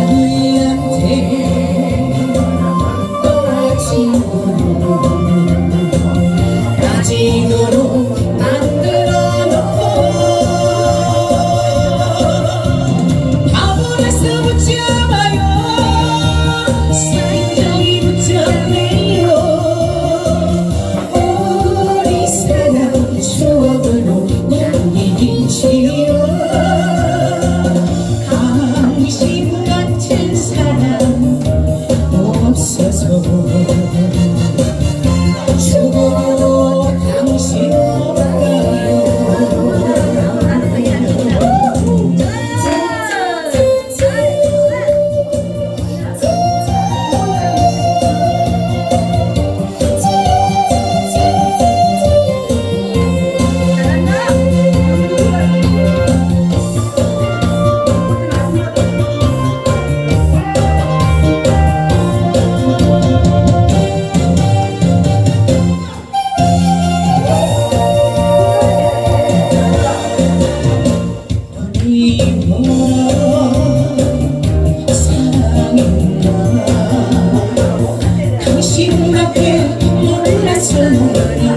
자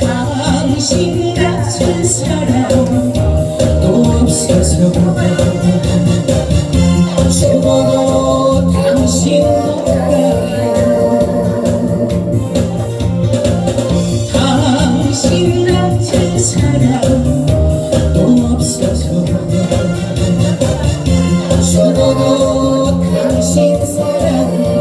당신 같은 사람 또 없어서 죽어도 당신 못 가요 당신 같은 사람 또 없어서 죽어도 당신 사랑.